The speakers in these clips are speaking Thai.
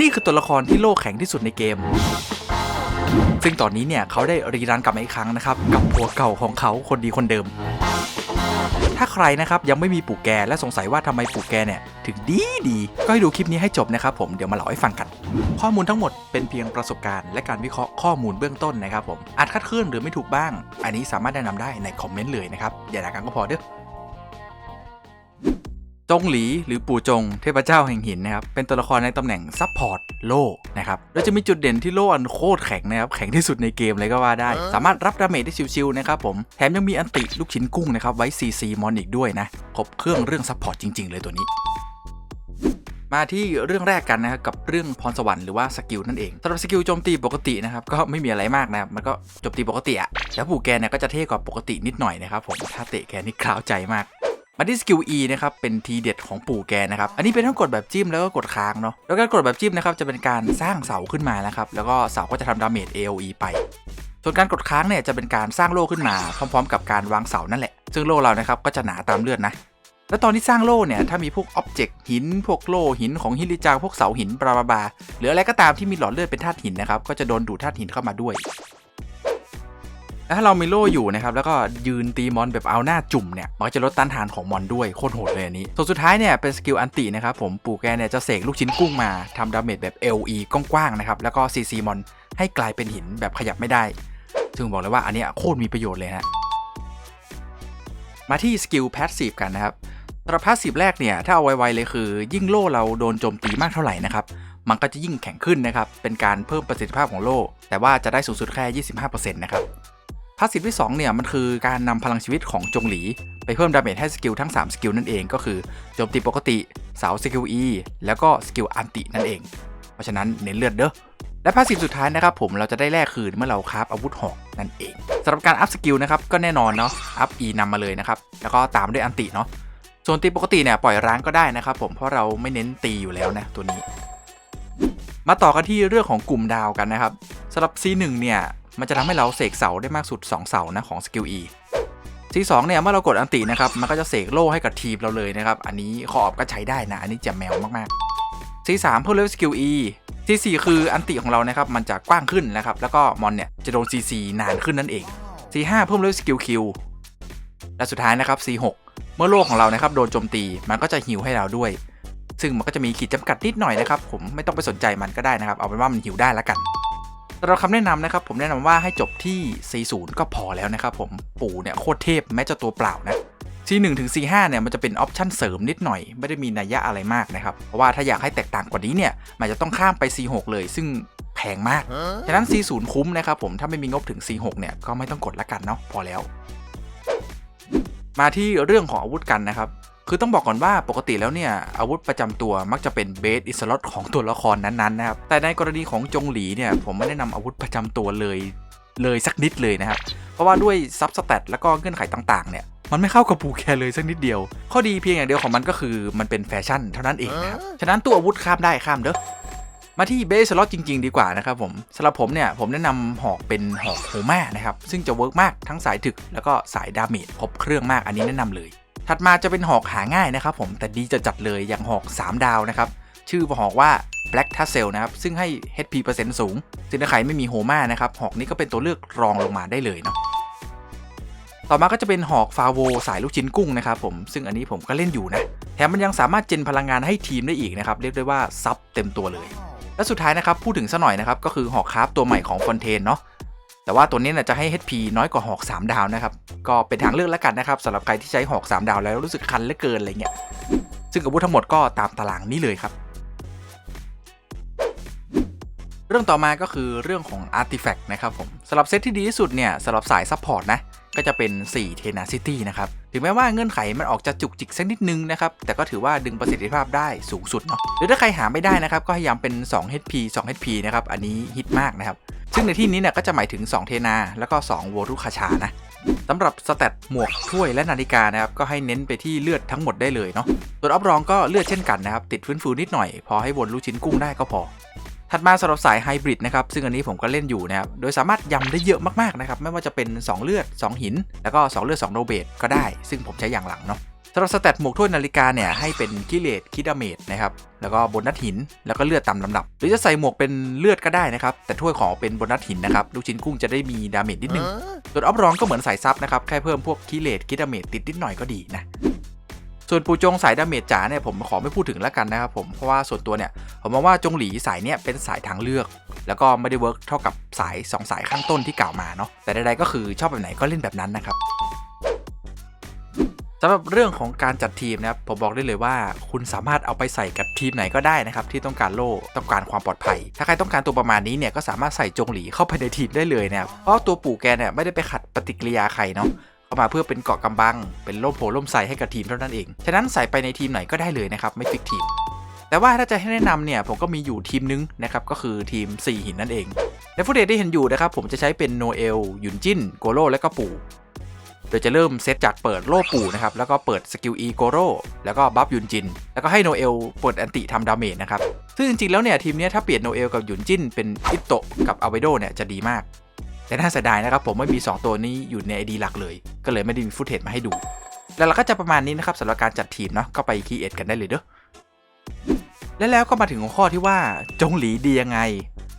นี่คือตัวละครที่โลกแข็งที่สุดในเกม ซึ่งตอนนี้เนี่ยเขาได้รีรันกลับมาอีกครั้งนะครับ กับผัวเก่าของเขาคนดีคนเดิม ถ้าใครนะครับยังไม่มีปู่แกและสงสัยว่าทำไมปู่แกเนี่ยถึงดีดี ก็ให้ดูคลิปนี้ให้จบนะครับผมเดี๋ยวมาเล่าให้ฟังกัน ข้อมูลทั้งหมดเป็นเพียงประสบการณ์และการวิเคราะห์ข้อมูลเบื้องต้นนะครับผมอาจคลาดเคลื่อนหรือไม่ถูกบ้าง อันนี้สามารถแนะนำได้ในคอมเมนต์เลยนะครับอย่าด่ากันก็พอเด้อ จงหลีหรือปู่จงเทพเจ้าแห่งหินนะครับเป็นตัวละครในตำแหน่งซับพอร์ตโล่นะครับโดยจะมีจุดเด่นที่โล่อันโคตรแข็งนะครับแข็งที่สุดในเกมเลยก็ว่าได้ สามารถรับดาเมจได้ชิวๆนะครับผมแถมยังมีอันติลูกชิ้นกุ้งนะครับไว้ CC มอนอีกด้วยนะครบเครื่องเรื่องซับพอร์ตจริง ๆ เลยตัวนี้มาที่เรื่องแรกกันนะครับกับเรื่องพรสวรรค์หรือว่าสกิลนั่นเองสำหรับสกิลโจมตีปกตินะครับก็ไม่มีอะไรมากนะครับมันก็โจมตีปกติอะแล้วปู่แกเนี่ยก็จะเท่กว่าปกตินิดหน่อยนะครับผมถ้าเตะแกนี่กล้าวใจมาก มาที่สกิล E นะครับ เป็นทีเด็ดของปู่แกนะครับ อันนี้เป็นทั้งกดแบบจิ้มแล้วก็กดค้างเนาะ แล้วการกดแบบจิ้มนะครับจะเป็นการสร้างเสาขึ้นมานะครับ แล้วก็เสาก็จะทำดาเมจ AOE ไป ส่วนการกดค้างเนี่ยจะเป็นการสร้างโล่ขึ้นมาพร้อม ๆ กับการวางเสานั่นแหละ ซึ่งโล่เรานะครับก็จะหนาตามเลือดนะ แล้วตอนที่สร้างโล่เนี่ยถ้ามีพวกอ็อบเจกต์หิน พวกโล่หินของฮิริจางพวกเสาหินบลาบลาหรืออะไรก็ตามที่มีหลอดเลือดเป็นธาตุหินนะครับก็จะโดนดูดธาตุหินเข้ามาด้วย ถ้าเรามีโล่อยู่นะครับแล้วก็ยืนตีมอนแบบเอาหน้าจุ่มเนี่ยมันจะลดต้านทานของมอนด้วยโคตรโหดเลยอันนี้ส่วนสุดท้ายเนี่ยเป็นสกิลอันตินะครับผมปู่แกเนี่ยจะเสกลูกชิ้นกุ้งมาทำดาเมจแบบ LE กว้างๆนะครับแล้วก็ CC มอนให้กลายเป็นหินแบบขยับไม่ได้ ซึ่งบอกเลยว่าอันเนี้ยโคตรมีประโยชน์เลยฮะมาที่สกิลแพสซีฟกันนะครับสำหรับพาสซีฟแรกเนี่ยถ้าเอาไวๆเลยคือ ยิ่งโล่เราโดนโจมตีมากเท่าไหร่นะครับมันก็จะยิ่งแข็งขึ้นนะครับเป็นการเพิ่มประสิทธิภาพของโล่แต่ว่าจะได้สูงสุดแค่ 25%นะครับ พาสซีฟที่2เนี่ยมันคือการนำพลังชีวิตของจงหลี ไปเพิ่มดาเมจให้สกิลทั้ง 3 สกิลนั่นเองก็คือโจมตีปกติเสาสกิล E แล้วก็สกิลอันตินั่นเอง เพราะฉะนั้นเน้นเลือดเด้อและพาสซีฟสุดท้ายนะครับผมเราจะได้แลกคืนเมื่อเราคราฟอาวุธหอกนั่นเองสำหรับการอัพสกิลนะครับก็แน่นอนเนาะอัพ E นำมาเลยนะครับแล้วก็ตามด้วยอันติเนาะส่วนตีปกติเนี่ยปล่อยร้างก็ได้นะครับผมเพราะเราไม่เน้นตีอยู่แล้วนะตัวนี้ มาต่อกันที่เรื่องของกลุ่มดาวกันนะครับสำหรับ C1 เนี่ย มันจะทำให้เราเสกเสาได้มากสุด 2 เสานะของสกิล E C2 เนี่ยเมื่อเรากดอันตินะครับมันก็จะเสกโล่ให้กับทีมเราเลยนะครับ อันนี้ขอบก็ใช้ได้นะ อันนี้จะแมวมากๆ C3 เพิ่มเลเวลสกิล E C4 คืออันติของเรานะครับมันจะกว้างขึ้นนะครับแล้วก็มอนเนี่ยจะโดน CC นานขึ้นนั่นเอง C5 เพิ่มเลเวลสกิล Q และสุดท้ายนะครับ C6 เมื่อโล่ของเรานะครับโดนโจมตีมันก็จะฮิวให้เราด้วย ซึ่งมันก็จะมีขีดจำกัดนิดหน่อยนะครับ ผมไม่ต้องไปสนใจมันก็ได้นะครับ เอาเป็นว่ามันหิวได้แล้วกัน สำหรับคำแนะนำนะครับผมแนะนำว่าให้จบที่ 40 ก็พอแล้วนะครับผมปู่เนี่ยโคตรเทพแม้จะตัวเปล่านะ C1 ถึง C5 เนี่ยมันจะเป็นออปชั่นเสริมนิดหน่อย ไม่ได้มีนัยยะอะไรมากนะครับเพราะว่าถ้าอยากให้แตกต่างกว่านี้เนี่ยมันจะต้องข้ามไป C6 เลยซึ่งแพงมาก ฉะนั้น C0 คุ้มนะครับผมถ้าไม่มีงบถึง C6 เนี่ยก็ไม่ต้องกดละกันเนาะพอแล้ว มาที่เรื่องของอาวุธกันนะครับ คือต้องบอกก่อนว่าปกติแล้วเนี่ย อาวุธประจำตัวมักจะเป็นเบสอิสลอตของตัวละครนั้นๆนะครับ แต่ในกรณีของจงหลีเนี่ย ผมไม่ได้นำอาวุธประจำตัวเลย เลยสักนิดเลยนะครับ เพราะว่าด้วยซับสแตทแล้วก็เงื่อนไขต่างๆ เนี่ยมันไม่เข้ากับปูแคเลยสักนิดเดียว ข้อดีเพียงอย่างเดียวของมันก็คือมันเป็นแฟชั่นเท่านั้นเองนะครับฉะนั้นตัวอาวุธข้ามได้ข้ามเด้อมาที่เบสล็อตจริง ๆ ดีกว่านะครับผมสำหรับผมเนี่ย ผมแนะนำหอกเป็นหอกโฮมานะครับ ซึ่งจะเวิร์กมากทั้งสายถึกแล้วก็สายดาเมจครบเครื่องมากอันนี้แนะนำเลย ถัดมาจะเป็นหอกหาง่ายนะครับผมแต่ดีจะจัดเลยอย่างหอก 3 ดาวนะครับ ชื่อหอกว่า Black Tassel นะครับ ซึ่งให้ HP เปอร์เซ็นต์สูงซึ่งถ้าใครไม่มีโฮมานะครับ หอกนี้ก็เป็นตัวเลือกรองลงมาได้เลยเนาะต่อมาก็จะเป็นหอกฟาโวสายลูกชิ้นกุ้งนะครับผมซึ่งอันนี้ผมก็เล่นอยู่นะ แถมมันยังสามารถเจนพลังงานให้ทีมได้อีกนะครับ เรียกได้ว่าซับเต็มตัวเลย และสุดท้ายนะครับพูดถึงซะหน่อยนะครับก็คือหอกคราฟตัวใหม่ของฟอนเทนเนาะ แต่ว่าตัวนี้เนี่ยจะให้ HP น้อยกว่าหอก 3 ดาวนะครับ ก็เป็นทางเลือกแล้วกันนะครับสำหรับใครที่ใช้หอก 3 ดาวแล้วรู้สึกคันเหลือเกินอะไรเงี้ย ซึ่งอาวุธทั้งหมดก็ตามตารางนี้เลยครับ เรื่องต่อมาก็คือเรื่องของ Artifact นะครับผมสำหรับเซตที่ดีที่สุดเนี่ยสำหรับสายซัพพอร์ตนะก็จะเป็น 4 Tenacity นะครับ ถึงแม้ว่าเงื่อนไขมันออกจะจุกจิกสักนิดนึงนะครับ แต่ก็ถือว่าดึงประสิทธิภาพได้สูงสุดเนาะ หรือถ้าใครหาไม่ได้นะครับ ก็พยายามเป็น 2 HP 2 HP นะครับ อันนี้ฮิตมากนะครับ ซึ่งในที่นี้เนี่ยก็จะหมายถึง 2 เทนา แล้วก็ 2 โวรุคาชานะสำหรับสแตทหมวกถ้วยและนาฬิกานะครับก็ให้เน้นไปที่เลือดทั้งหมดได้เลยเนาะตัวอัพรองก็เลือดเช่นกันนะครับติดฟื้นฟูนิดหน่อย พอให้วนลูกชิ้นกุ้งได้ก็พอ ถัดมาสำหรับสายไฮบริดนะครับซึ่งอันนี้ผมก็เล่นอยู่นะครับโดยสามารถยำได้เยอะมากๆนะครับไม่ว่าจะเป็น 2 เลือด 2 หิน แล้วก็ 2 เลือด2โนเบตก็ได้ ซึ่งผมใช้อย่างหลังเนาะ สำหรับสแตทหมวกถ้วยนาฬิกาเนี่ยให้เป็นกิเลสคิดาเมจนะครับแล้วก็บนัสหินแล้วก็เลือดตามลำดับ หรือจะใส่หมวกเป็นเลือดก็ได้นะครับแต่ถ้วยขอเป็นบนัสหินนะครับลูกชิ้นกุ้งจะได้มีดาเมจนิดนึงส่วนออฟรองก็เหมือนสายซับนะครับแค่เพิ่มพวกกิเลสคิดาเมจติดนิดหน่อยก็ดีนะส่วนปูจงสายดาเมจจ๋าเนี่ยผมขอไม่พูดถึงแล้วกันนะครับผมเพราะว่าส่วนตัวเนี่ยผมมองว่าจงหลีสายเนี่ยเป็นสายทางเลือก แล้วก็ไม่ได้เวิร์กเท่ากับสาย 2 สายข้างต้นที่กล่าวมาเนาะแต่ใดๆก็คือชอบแบบไหนก็เล่นแบบนั้นนะครับ สำหรับเรื่องของการจัดทีมนะครับผมบอกได้เลยว่า คุณสามารถเอาไปใส่กับทีมไหนก็ได้นะครับที่ต้องการโล่ต้องการความปลอดภัย ถ้าใครต้องการตัวประมาณนี้เนี่ยก็สามารถใส่จงหลีเข้าไปในทีมได้เลยนะครับเพราะตัวปู่แกเนี่ยไม่ได้ไปขัดปฏิกิริยาใครเนาะเข้ามาเพื่อเป็นเกาะกำบัง เป็นร่มโพล่มไทรให้กับทีมเท่านั้นเอง ฉะนั้นใส่ไปในทีมไหนก็ได้เลยนะครับ ไม่ฟิกทีม แต่ว่าถ้าจะให้แนะนำเนี่ย ผมก็มีอยู่ทีมนึงนะครับ ก็คือทีม 4 หินนั่นเองในฟุตเดทที่เห็นอยู่นะครับ ผมจะใช้เป็นโนเอล ยุนจิน โกโลและก็ปู่ ดยจะเริ่มเซตจากเปิดโล่ปู่นะครับ แล้วก็เปิดสกิลอีโกโร่แล้วก็บัฟยุนจิน แล้วก็ให้โนเอลเปิดแอนติทำดาเมจนะครับ ซึ่งจริงๆแล้วเนี่ยทีมเนี้ยถ้าเปลี่ยนโนเอลกับยุนจินเป็นอิโตะกับอาเวโดเนี่ยจะดีมาก แต่น่าเสียดายนะครับผมไม่มี 2 ตัวนี้อยู่ในไอดีหลักเลย ก็เลยไม่ได้มีฟุตเทจมาให้ดู แล้วเราก็จะประมาณนี้นะครับสำหรับการจัดทีมเนาะก็ไปคีเอทกันได้เลยเด้อและแล้วก็มาถึงหัวข้อที่ว่าจงหลีดียังไง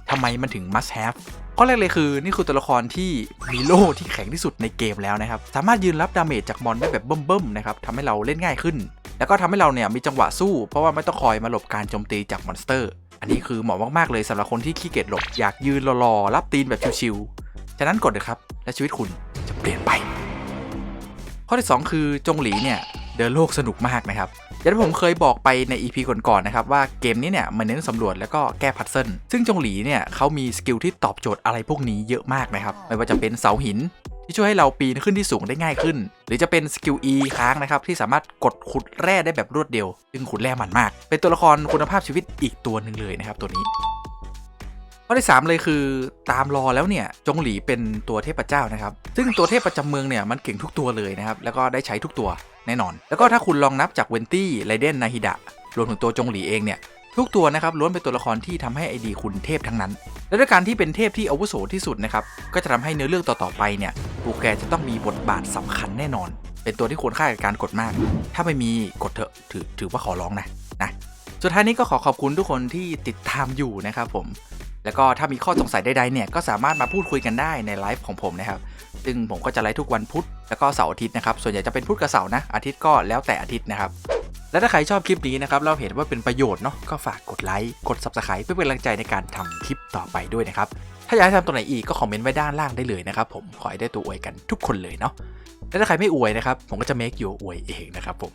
ทำไมมันถึง must have ข้อแรกเลยคือนี่คือตัวละครที่มีโล่ที่แข็งที่สุดในเกมแล้วนะครับ สามารถยืนรับดาเมจจากมอนได้แบบเบิ่มๆนะครับทำให้เราเล่นง่ายขึ้น แล้วก็ทำให้เราเนี่ยมีจังหวะสู้ เพราะว่าไม่ต้องคอยมาหลบการโจมตีจากมอนสเตอร์ อันนี้คือเหมาะมากๆเลยสำหรับคนที่ขี้เกียจหลบอยากยืนรอๆรับตีนแบบชิวๆฉะนั้นกดเลยครับ และชีวิตคุณจะเปลี่ยนไป ข้อที่ 2 คือจงหลีเนี่ย เดินโลกสนุกมากนะครับอย่างที่ผมเคยบอกไปใน EP ก่อนๆนะครับว่าเกมนี้เนี่ยมันเน้นสำรวจแล้วก็แก้พัซเซิลซึ่งจงหลีเนี่ยเขามีสกิลที่ตอบโจทย์อะไรพวกนี้เยอะมากนะครับไม่ว่าจะเป็นเสาหินที่ช่วยให้เราปีนขึ้นที่สูงได้ง่ายขึ้น หรือจะเป็นสกิล E ค้างนะครับ ที่สามารถกดขุดแร่ได้แบบรวดเดียว ซึ่งขุดแร่มันมาก เป็นตัวละครคุณภาพชีวิตอีกตัวหนึ่งเลยนะครับตัวนี้ข้อที่ 3 เลยคือตามรอแล้วเนี่ยจงหลีเป็นตัวเทพเจ้านะครับ ซึ่งตัวเทพประจำเมืองเนี่ยมันเก่งทุกตัวเลยนะครับแล้วก็ได้ใช้ทุกตัว แน่นอน แล้วก็ถ้าคุณลองนับจากเวนตี้ไรเดนนาฮิดะรวมถึงตัวจงหลีเองเนี่ยทุกตัวนะครับล้วนเป็นตัวละครที่ทำให้ไอดีคุณเทพทั้งนั้น และด้วยการที่เป็นเทพที่อาวุโสที่สุดนะครับก็จะทำให้เนื้อเรื่องต่อๆไปเนี่ยปูแกจะต้องมีบทบาทสำคัญแน่นอน เป็นตัวที่ควรค่ากับการกดมาก ถ้าไม่มีกดเถอะถือถือว่าขอร้องนะนะสุดท้ายนี้ก็ขอขอบคุณทุกคนที่ติดตามอยู่นะครับผม แล้วก็ถ้ามีข้อสงสัยใดๆเนี่ยก็สามารถมาพูดคุยกันได้ในไลฟ์ของผมนะครับ ซึ่งผมก็จะไลฟ์ทุกวันพุธแล้วก็เสาร์อาทิตย์นะครับ ส่วนใหญ่จะเป็นพุธกับเสาร์นะ อาทิตย์ก็แล้วแต่อาทิตย์นะครับ และถ้าใครชอบคลิปนี้นะครับ เราเห็นว่าเป็นประโยชน์เนาะ ก็ฝากกดไลค์ กด subscribe เพื่อเป็นกำลังใจในการทำคลิปต่อไปด้วยนะครับ ถ้าอยากให้ทำตัวไหนอีกก็คอมเมนต์ไว้ด้านล่างได้เลยนะครับ ผม ขอให้ได้ตัวอวยกันทุกคนเลยเนาะ และถ้าใครไม่อวยนะครับ ผมก็จะ make you อวยเองนะครับผม